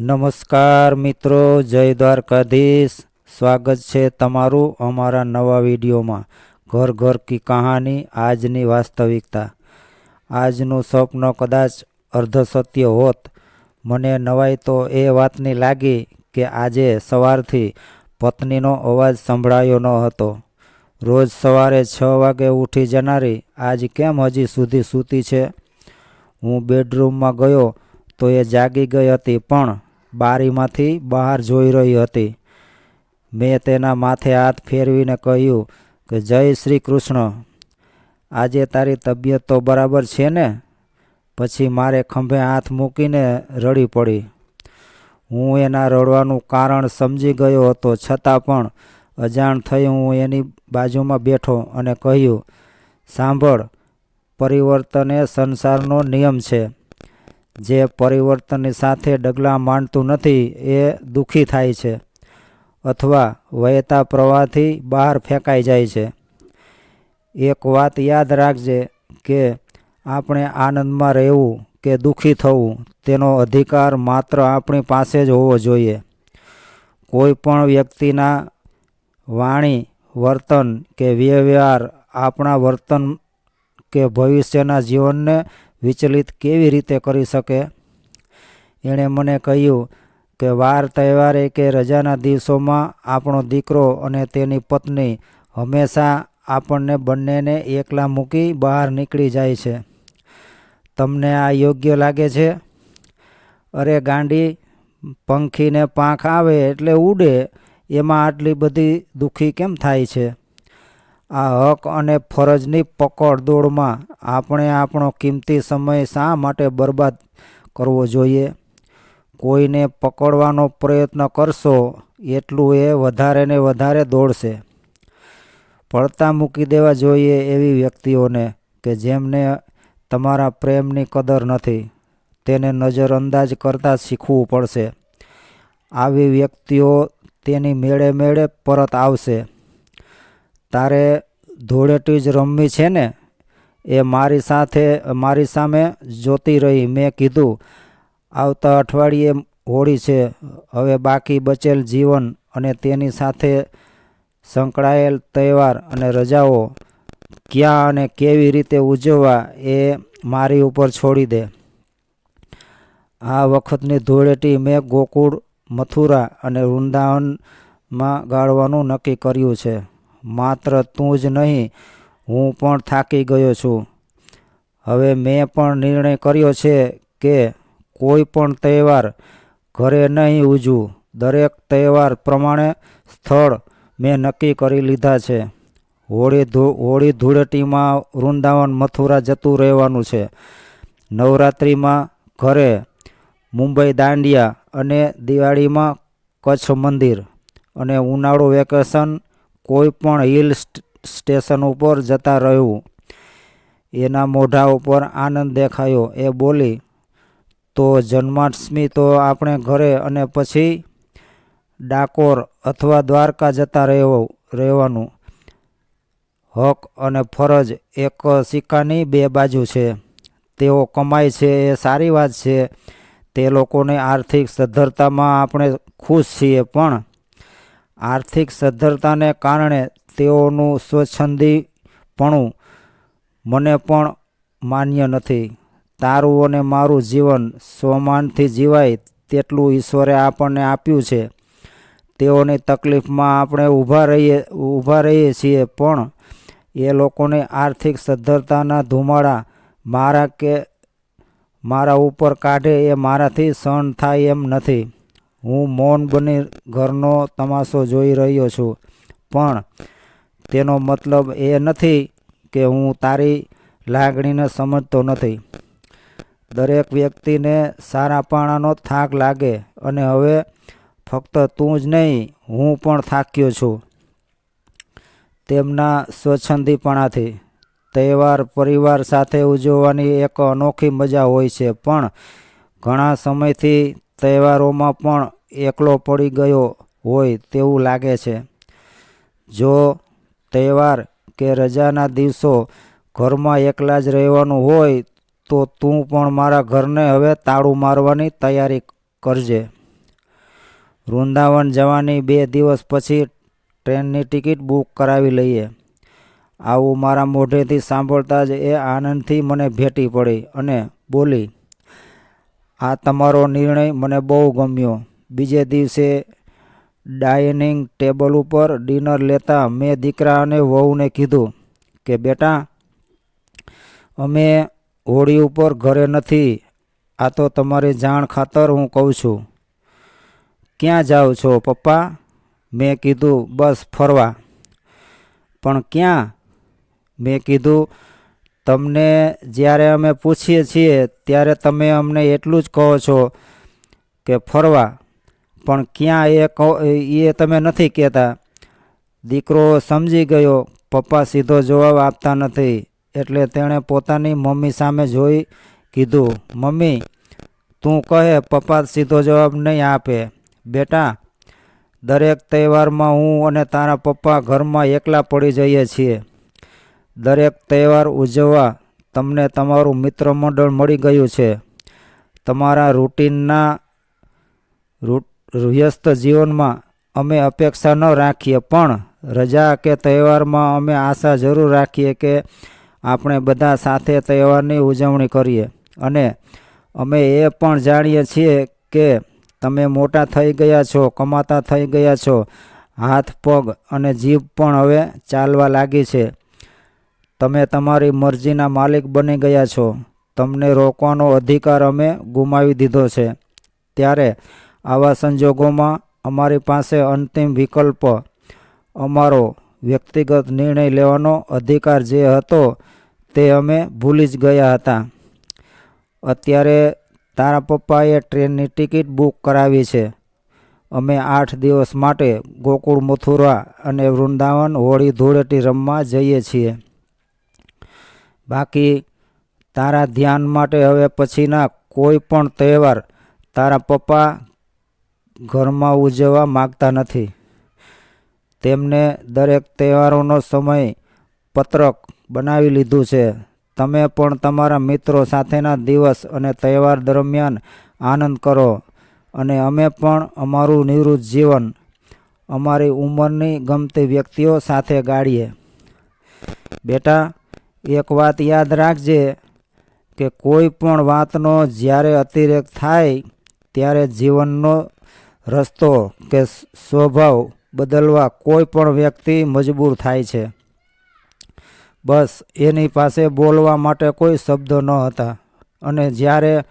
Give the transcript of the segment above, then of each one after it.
નમસ્કાર મિત્રો, જય દ્વારકાધીશ. સ્વાગત છે તમારું અમારા નવા વિડીયોમાં. ઘર ઘર કી કહાની, આજની વાસ્તવિકતા. આજનું સ્વપ્ન કદાચ અર્ધ સત્ય હોત. મને નવાઈ તો એ વાતની લાગી કે આજે સવારથી પત્નીનો અવાજ સંભળાયો ન હતો. રોજ સવારે છ વાગે ઉઠી જનારી આજ કેમ હજી સુધી સૂતી છે? હું બેડરૂમમાં ગયો તો એ જાગી ગઈ હતી પણ બારીમાંથી બહાર જોઈ રહી હતી. મેં તેના માથે હાથ ફેરવીને કહ્યું કે, જય શ્રી કૃષ્ણ. આજે તારી તબિયત તો બરાબર છે ને? પછી મારે ખંભે હાથ મૂકીને રડી પડી. હું એના રડવાનું કારણ સમજી ગયો હતો. છતાં પણ અજાણ થઈ હું એની બાજુમાં બેઠો અને કહ્યું, સાંભળ, પરિવર્તન એ સંસારનો નિયમ છે. જે પરિવર્તનની સાથે ડગલા માંડતું નથી, એ દુઃખી થાય છે અથવા વહેતા પ્રવાહથી બહાર ફેંકાઈ જાય છે. એક વાત યાદ રાખજે કે આપણે આનંદમાં રહેવું કે દુઃખી થવું, તેનો અધિકાર માત્ર આપણી પાસે જ હોવો જોઈએ. કોઈ પણ વ્યક્તિના વાણી, વર્તન કે વ્યવહાર આપણા વર્તન કે ભવિષ્યના જીવનને વિચલિત કેવી રીતે કરી શકે? એણે મને કહ્યું કે વાર તહેવારે કે રજાના દિવસોમાં આપણો દીકરો અને તેની પત્ની હંમેશા આપણને બંનેને એકલા મૂકી બહાર નીકળી જાય છે. તમને આ યોગ્ય લાગે છે? અરે ગાંડી, પંખીને પાંખ આવે એટલે ઉડે, એમાં આટલી બધી દુઃખી કેમ થાય છે? આ હક અને ફરજની પકડ દોડમાં આપણે આપણો કિંમતી સમય શા માટે બરબાદ કરવો જોઈએ? કોઈને પકડવાનો પ્રયત્ન કરશો, એટલું એ વધારે ને વધારે દોડશે. પડતા મૂકી દેવા જોઈએ એવી વ્યક્તિઓને કે જેમને તમારા પ્રેમની કદર નથી. તેને નજરઅંદાજ કરતાં શીખવું પડશે. આવી વ્યક્તિઓ તેની મેળે મેળે પરત આવશે. તારે ધૂળેટી જ રમવી છે ને? એ મારી સાથે, મારી સામે જોતી રહી. મેં કીધું, આવતા અઠવાડિયે હોળી છે. હવે બાકી બચેલ જીવન અને તેની સાથે સંકળાયેલ તહેવાર અને રજાઓ ક્યાં અને કેવી રીતે ઉજવવા એ મારી ઉપર છોડી દે. આ વખતની ધૂળેટી મેં ગોકુળ, મથુરા અને વૃંદાવનમાં ગાળવાનું નક્કી કર્યું છે. માત્ર તું જ નહીં, હું પણ થાકી ગયો છું. હવે મેં પણ નિર્ણય કર્યો છે કે કોઈ પણ તહેવાર ઘરે નહીં ઉજવું. દરેક તહેવાર પ્રમાણે સ્થળ મેં નક્કી કરી લીધા છે. હોળી હોળી ધૂળેટીમાં વૃંદાવન મથુરા જતું રહેવાનું છે. નવરાત્રિમાં ઘરે મુંબઈ દાંડિયા અને દિવાળીમાં કચ્છ મંદિર અને ઉનાળુ વેકેશન કોઈ પણ હિલ સ્ટેશન ઉપર જતા રહ્યું. એના મોઢા ઉપર આનંદ દેખાયો. એ બોલી, તો જન્માષ્ટમી તો આપણે ઘરે અને પછી ડાકોર અથવા દ્વારકા જતા રહેવું, રહેવાનું. હક અને ફરજ એક સિક્કાની બે બાજુ છે. તેઓ કમાય છે, એ સારી વાત છે. તે લોકોને આર્થિક સદ્ધરતામાં આપણે ખુશ છીએ, પણ આર્થિક સદ્ધરતાને કારણે તેઓનું સ્વચ્છંદીપણું મને પણ માન્ય નથી. તારું અને મારું જીવન સ્વમાનથી જીવાય તેટલું ઈશ્વરે આપણને આપ્યું છે. તેઓની તકલીફમાં આપણે ઊભા રહીએ ઊભા રહીએ છીએ, પણ એ લોકોને આર્થિક સદ્ધરતાના ધુમાડા મારા કે, મારા ઉપર કાઢે એ મારાથી સહન થાય એમ નથી. હું મૌન બની ઘરનો તમાશો જોઈ રહ્યો છું. પણ તેનો મતલબ એ નથી કે હું તારી લાગણીને સમજતો નથી. દરેક વ્યક્તિને સારા પાણાનો થાક લાગે અને હવે ફક્ત તું જ નહીં, હું પણ થાક્યો છું. તેમના સ્વચ્છંદીપણાથી તહેવાર પરિવાર સાથે ઉજવવાની એક અનોખી મજા હોય છે, પણ ઘણા સમયથી તહેવારોમાં પણ એકલો પડી ગયો હોય તેવું લાગે છે. જો તહેવાર કે રજાના દિવસો ઘરમાં એકલા જ રહેવાનું હોય, તો તું પણ મારા ઘરને હવે તાળું મારવાની તૈયારી કરજે. વૃંદાવન જવાની બે દિવસ પછી ટ્રેનની ટિકિટ બુક કરાવી લઈએ. આવું મારા મોઢેથી સાંભળતા જ એ આનંદથી મને ભેટી પડી અને બોલી આ તમારો નિર્ણય મને બહુ ગમ્યો. બીજે દિવસે ડાઇનિંગ ટેબલ ઉપર ડિનર લેતા મેં દીકરા અને વહુને કીધું કે, બેટા, અમે હોળી ઉપર ઘરે નથી. આ તો તમારી જાણ ખાતર હું કહું છું. ક્યાં જાઓ છો, પપ્પા? મેં કીધું, બસ ફરવા. પણ ક્યાં? મેં કીધું તમને જ્યારે અમે પૂછીએ છીએ, ત્યારે તમે અમને એટલું જ કહો છો કે ફરવા. પણ ક્યાં એ કહો, એ તમે નથી કહેતા. દીકરો સમજી ગયો, પપ્પા સીધો જવાબ આપતા નથી. એટલે તેણે પોતાની મમ્મી સામે જોઈ કીધું, મમ્મી, તું કહે પપ્પા સીધો જવાબ નહીં આપે. બેટા, દરેક તહેવારમાં હું અને તારા પપ્પા ઘરમાં એકલા પડી જઈએ છીએ. દરેક તહેવાર ઉજવવા તમને તમારું મિત્ર મંડળ મળી ગયું છે. તમારા રૂટીનના વ્યસ્ત જીવનમાં અમે અપેક્ષા ન રાખીએ, પણ રજા કે તહેવારમાં અમે આશા જરૂર રાખીએ કે આપણે બધા સાથે તહેવારની ઉજવણી કરીએ. અને અમે એ પણ જાણીએ છીએ કે તમે મોટા થઈ ગયા છો, કમાતા થઈ ગયા છો. હાથ પગ અને જીભ પણ હવે ચાલવા લાગી છે. તમે તમારી મરજીના માલિક બની ગયા છો. તમને રોકવાનો અધિકાર અમે ગુમાવી દીધો છે. ત્યારે આવા સંજોગોમાં અમારી પાસે અંતિમ વિકલ્પ, અમારો વ્યક્તિગત નિર્ણય લેવાનો અધિકાર જે હતો તે અમે ભૂલી જ ગયા હતા. અત્યારે તારા પપ્પાએ ટ્રેનની ટિકિટ બુક કરાવી છે. અમે આઠ દિવસ માટે ગોકુળ, મથુરા અને વૃંદાવન હોળી ધૂળેટી રમવા જઈએ છીએ. બાકી તારા ધ્યાન માટે હવે પછીના કોઈ પણ તહેવાર તારા પપ્પા ઘરમાં ઉજવવા માગતા નથી. તેમને દરેક તહેવારોનો સમય પત્રક બનાવી લીધું છે. તમે પણ તમારા મિત્રો સાથેના દિવસ અને તહેવાર દરમિયાન આનંદ કરો અને અમે પણ અમારું નિવૃત્ત જીવન અમારી ઉંમરની ગમતી વ્યક્તિઓ સાથે ગાળીએ. બેટા એક વાત યાદ રાખજે કે કોઈ પણ વાતનો જ્યારે અતિરેક થાય ત્યારે જીવનનો રસ્તો કે સ્વભાવ બદલવા કોઈ પણ વ્યક્તિ મજબૂર થાય છે. બસ એની પાસે બોલવા માટે કોઈ શબ્દો ન હતા અને જ્યારે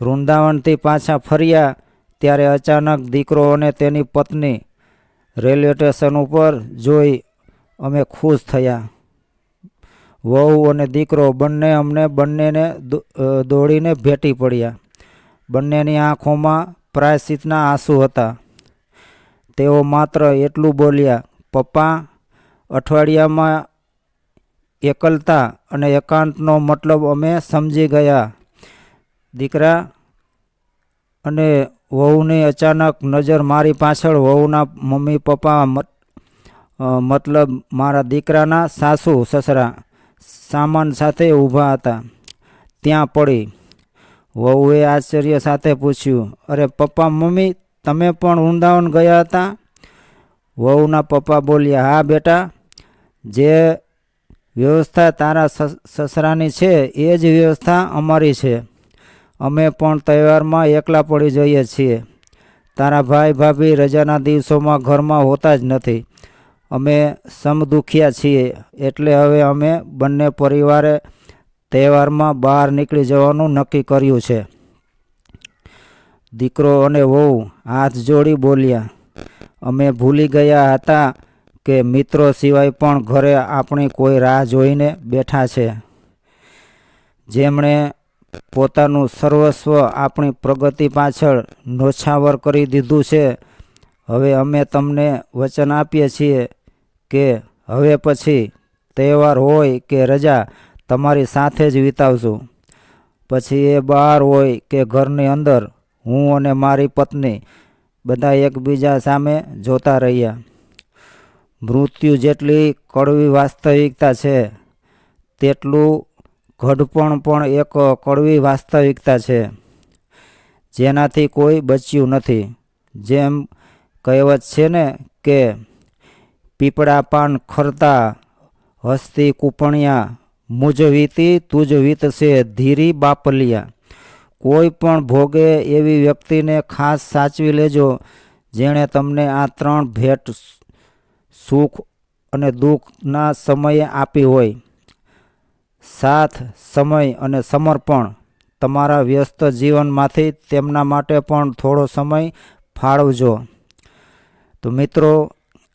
વૃંદાવનથી પાછા ફર્યા ત્યારે અચાનક દીકરો અને તેની પત્ની રેલવે સ્ટેશન ઉપર જોઈ અમે ખુશ થયા. વહુ અને દીકરો બંને અમને બંનેને દોડીને ભેટી પડ્યા. બંનેની આંખોમાં પ્રાયશ્ચિતના આંસુ હતા. તેઓ માત્ર એટલું બોલ્યા, પપ્પા, અઠવાડિયામાં એકલતા અને એકાંતનો મતલબ અમે સમજી ગયા. દીકરા અને વહુની અચાનક નજર મારી પાછળ વહુના મમ્મી પપ્પા મતલબ મારા દીકરાના સાસુ, સસરા સામાન સાથે ઊભા હતા. ત્યાં પડી. વહુએ આશ્ચર્ય સાથે પૂછ્યું, અરે પપ્પા, મમ્મી, તમે પણ વૃંદાવન ગયા હતા? વહુના પપ્પા બોલ્યા, હા બેટા, જે વ્યવસ્થા તારા સસરાની છે, એ જ વ્યવસ્થા અમારી છે. અમે પણ તહેવારમાં એકલા પડી જઈએ છીએ. તારા ભાઈ ભાભી રજાના દિવસોમાં ઘરમાં હોતા જ નથી. અમે સમદુખિયા છીએ. એટલે હવે અમે બંને પરિવારે તહેવારમાં બહાર નીકળી જવાનું નક્કી કર્યું છે. દીકરો અને વહુ હાથ જોડી બોલ્યા, અમે ભૂલી ગયા હતા કે મિત્રો સિવાય પણ ઘરે આપણી કોઈ રાહ જોઈને બેઠા છે. જેમણે પોતાનું સર્વસ્વ આપણી પ્રગતિ પાછળ નોછાવર કરી દીધું છે. હવે અમે તમને વચન આપીએ છીએ કે હવે પછી તહેવાર હોય કે રજા તમારી સાથે જ વિતાવશું પછી એ બહાર હોય કે ઘરની અંદર હું અને મારી પત્ની બધા એકબીજા સામે જોતા રહ્યા. મૃત્યુ જેટલી કડવી વાસ્તવિકતા છે, તેટલું ઘડપણ પણ એક કડવી વાસ્તવિકતા છે. જેનાથી કોઈ બચ્યું નથી. જેમ કહેવત છે ને કે પીપળા પાન ખરતા, હસ્તી કૂપણિયા, મુજ વીતી, તુજ વીતશે ધીરી બાપલિયા. કોઈ પણ ભોગે એવી વ્યક્તિને ખાસ સાચવી લેજો, જેણે તમને આ ત્રણ ભેટ સુખ અને દુઃખના સમયે આપી હોય. સાથ, સમય અને સમર્પણ તમારા વ્યસ્ત જીવનમાંથી તેમના માટે પણ થોડો સમય ફાળવજો. તો મિત્રો